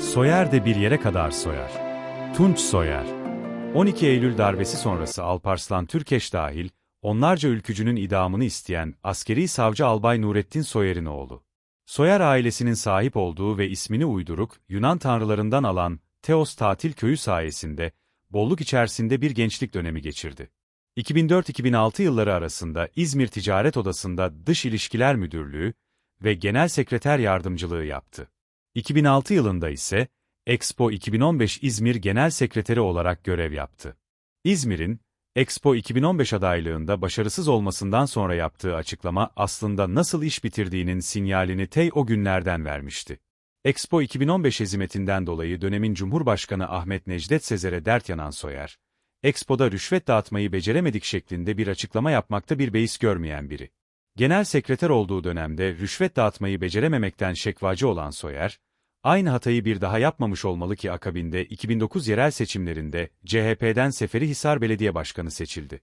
Soyer de bir yere kadar soyar. Tunç Soyer 12 Eylül darbesi sonrası Alparslan Türkeş dahil, onlarca ülkücünün idamını isteyen askeri savcı Albay Nurettin Soyer'in oğlu. Soyer ailesinin sahip olduğu ve ismini uyduruk, Yunan tanrılarından alan Teos Tatil Köyü sayesinde, bolluk içerisinde bir gençlik dönemi geçirdi. 2004-2006 yılları arasında İzmir Ticaret Odası'nda Dış İlişkiler Müdürlüğü ve Genel Sekreter Yardımcılığı yaptı. 2006 yılında ise Expo 2015 İzmir Genel Sekreteri olarak görev yaptı. İzmir'in, Expo 2015 adaylığında başarısız olmasından sonra yaptığı açıklama aslında nasıl iş bitirdiğinin sinyalini tey o günlerden vermişti. Expo 2015 hizmetinden dolayı dönemin Cumhurbaşkanı Ahmet Necdet Sezer'e dert yanan Soyer, Expo'da rüşvet dağıtmayı beceremedik şeklinde bir açıklama yapmakta bir beis görmeyen biri. Genel sekreter olduğu dönemde rüşvet dağıtmayı becerememekten şekvacı olan Soyer, aynı hatayı bir daha yapmamış olmalı ki akabinde 2009 yerel seçimlerinde CHP'den Seferihisar Belediye Başkanı seçildi.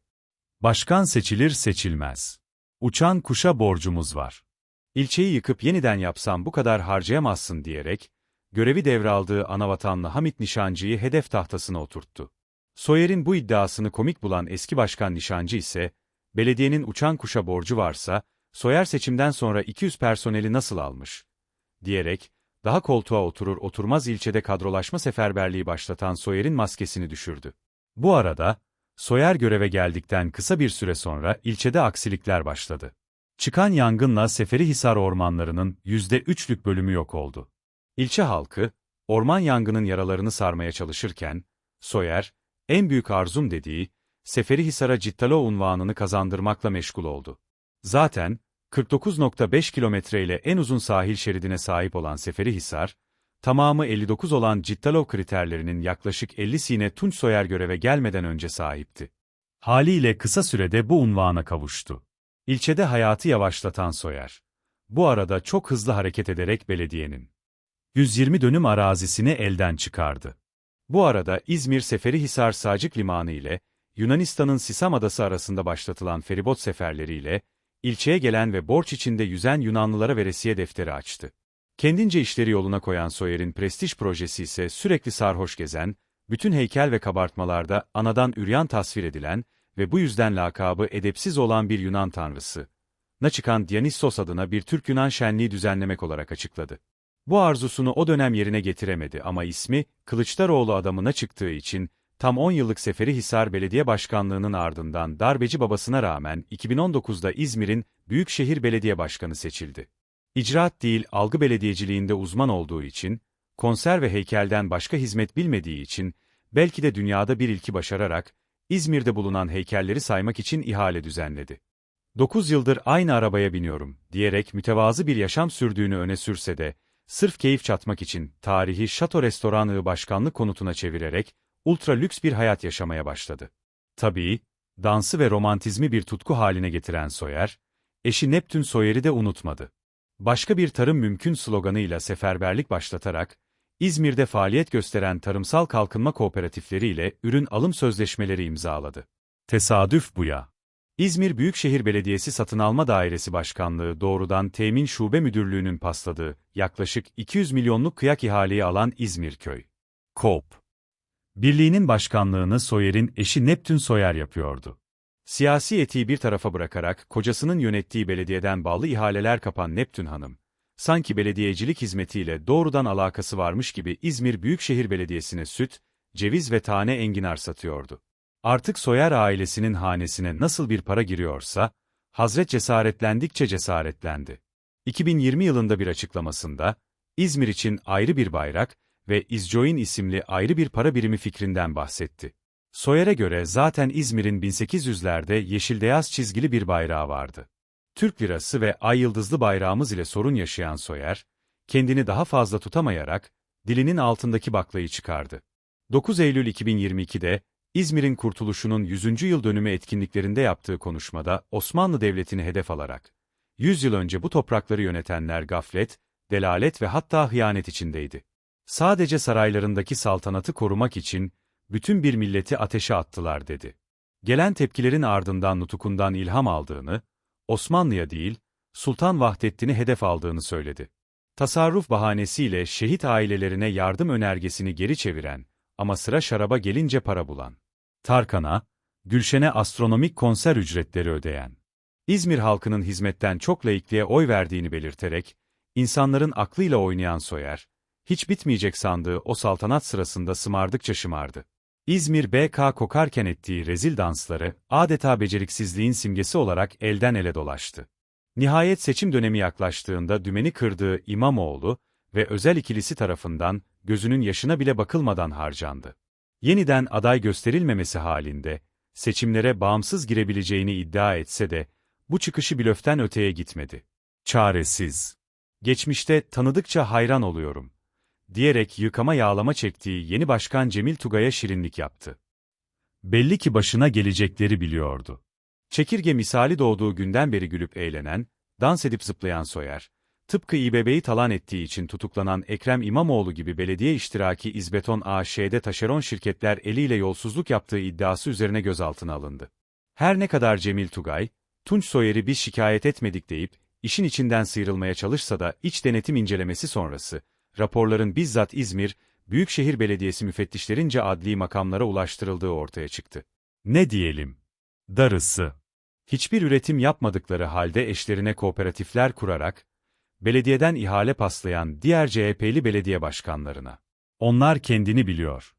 Başkan seçilir seçilmez. Uçan kuşa borcumuz var. İlçeyi yıkıp yeniden yapsam bu kadar harcayamazsın diyerek, görevi devraldığı anavatanlı Hamit Nişancı'yı hedef tahtasına oturttu. Soyer'in bu iddiasını komik bulan eski başkan Nişancı ise, belediyenin uçan kuşa borcu varsa, Soyer seçimden sonra 200 personeli nasıl almış? diyerek, daha koltuğa oturur oturmaz ilçede kadrolaşma seferberliği başlatan Soyer'in maskesini düşürdü. Bu arada, Soyer göreve geldikten kısa bir süre sonra ilçede aksilikler başladı. Çıkan yangınla Seferihisar ormanlarının %3'lük bölümü yok oldu. İlçe halkı, orman yangının yaralarını sarmaya çalışırken, Soyer, en büyük arzum dediği, Seferihisar'a Cittalo unvanını kazandırmakla meşgul oldu. Zaten, 49.5 kilometre ile en uzun sahil şeridine sahip olan Seferihisar, tamamı 59 olan Cittalov kriterlerinin yaklaşık 50'sine Tunç Soyer göreve gelmeden önce sahipti. Haliyle kısa sürede bu unvana kavuştu. İlçede hayatı yavaşlatan Soyer. Bu arada çok hızlı hareket ederek belediyenin 120 dönüm arazisini elden çıkardı. Bu arada İzmir Seferihisar Sacık Limanı ile Yunanistan'ın Sisam Adası arasında başlatılan feribot seferleriyle ilçeye gelen ve borç içinde yüzen Yunanlılara veresiye defteri açtı. Kendince işleri yoluna koyan Soyer'in prestij projesi ise sürekli sarhoş gezen, bütün heykel ve kabartmalarda anadan üryan tasvir edilen ve bu yüzden lakabı edepsiz olan bir Yunan tanrısı. Na çıkan Dionysos adına bir Türk-Yunan şenliği düzenlemek olarak açıkladı. Bu arzusunu o dönem yerine getiremedi ama ismi, Kılıçdaroğlu adamına çıktığı için, tam 10 yıllık Seferihisar Belediye Başkanlığı'nın ardından darbeci babasına rağmen 2019'da İzmir'in Büyükşehir Belediye Başkanı seçildi. İcraat değil algı belediyeciliğinde uzman olduğu için, konser ve heykelden başka hizmet bilmediği için, belki de dünyada bir ilki başararak, İzmir'de bulunan heykelleri saymak için ihale düzenledi. 9 yıldır aynı arabaya biniyorum, diyerek mütevazı bir yaşam sürdüğünü öne sürse de, sırf keyif çatmak için tarihi Şato Restoranı başkanlık konutuna çevirerek, ultra lüks bir hayat yaşamaya başladı. Tabii, dansı ve romantizmi bir tutku haline getiren Soyer, eşi Neptün Soyer'i de unutmadı. Başka bir tarım mümkün sloganıyla seferberlik başlatarak, İzmir'de faaliyet gösteren tarımsal kalkınma kooperatifleriyle ürün alım sözleşmeleri imzaladı. Tesadüf bu ya. İzmir Büyükşehir Belediyesi Satın Alma Dairesi Başkanlığı doğrudan Temin Şube Müdürlüğü'nün pasladığı yaklaşık 200 milyonluk kıyak ihaleyi alan İzmir Köy. KOP. Birliğinin başkanlığını Soyer'in eşi Neptün Soyer yapıyordu. Siyasi etiği bir tarafa bırakarak kocasının yönettiği belediyeden bağlı ihaleler kapan Neptün Hanım, sanki belediyecilik hizmetiyle doğrudan alakası varmış gibi İzmir Büyükşehir Belediyesi'ne süt, ceviz ve tane enginar satıyordu. Artık Soyer ailesinin hanesine nasıl bir para giriyorsa, Hazret cesaretlendikçe cesaretlendi. 2020 yılında bir açıklamasında, İzmir için ayrı bir bayrak ve İzjoin isimli ayrı bir para birimi fikrinden bahsetti. Soyer'e göre zaten İzmir'in 1800'lerde yeşil-beyaz çizgili bir bayrağı vardı. Türk lirası ve ay yıldızlı bayrağımız ile sorun yaşayan Soyer, kendini daha fazla tutamayarak, dilinin altındaki baklayı çıkardı. 9 Eylül 2022'de, İzmir'in kurtuluşunun 100. yıl dönümü etkinliklerinde yaptığı konuşmada Osmanlı Devleti'ni hedef alarak, 100 yıl önce bu toprakları yönetenler gaflet, delalet ve hatta hıyanet içindeydi. Sadece saraylarındaki saltanatı korumak için, bütün bir milleti ateşe attılar dedi. Gelen tepkilerin ardından nutukundan ilham aldığını, Osmanlı'ya değil, Sultan Vahdettin'i hedef aldığını söyledi. Tasarruf bahanesiyle şehit ailelerine yardım önergesini geri çeviren ama sıra şaraba gelince para bulan. Tarkan'a, Gülşen'e astronomik konser ücretleri ödeyen. İzmir halkının hizmetten çok laikliğe oy verdiğini belirterek, insanların aklıyla oynayan Soyer, hiç bitmeyecek sandığı o saltanat sırasında sımardıkça şımardı. İzmir BK kokarken ettiği rezil dansları, adeta beceriksizliğin simgesi olarak elden ele dolaştı. Nihayet seçim dönemi yaklaştığında dümeni kırdığı İmamoğlu ve özel ikilisi tarafından gözünün yaşına bile bakılmadan harcandı. Yeniden aday gösterilmemesi halinde, seçimlere bağımsız girebileceğini iddia etse de, bu çıkışı blöften öteye gitmedi. Çaresiz. Geçmişte tanıdıkça hayran oluyorum. Diyerek yıkama yağlama çektiği yeni başkan Cemil Tugay'a şirinlik yaptı. Belli ki başına gelecekleri biliyordu. Çekirge misali doğduğu günden beri gülüp eğlenen, dans edip zıplayan Soyer, tıpkı İBB'yi talan ettiği için tutuklanan Ekrem İmamoğlu gibi belediye iştiraki İzbeton AŞ'de taşeron şirketler eliyle yolsuzluk yaptığı iddiası üzerine gözaltına alındı. Her ne kadar Cemil Tugay, Tunç Soyer'i biz şikayet etmedik deyip, işin içinden sıyrılmaya çalışsa da iç denetim incelemesi sonrası, raporların bizzat İzmir, Büyükşehir Belediyesi müfettişlerince adli makamlara ulaştırıldığı ortaya çıktı. Ne diyelim? Darısı. Hiçbir üretim yapmadıkları halde eşlerine kooperatifler kurarak, belediyeden ihale paslayan diğer CHP'li belediye başkanlarına. Onlar kendini biliyor.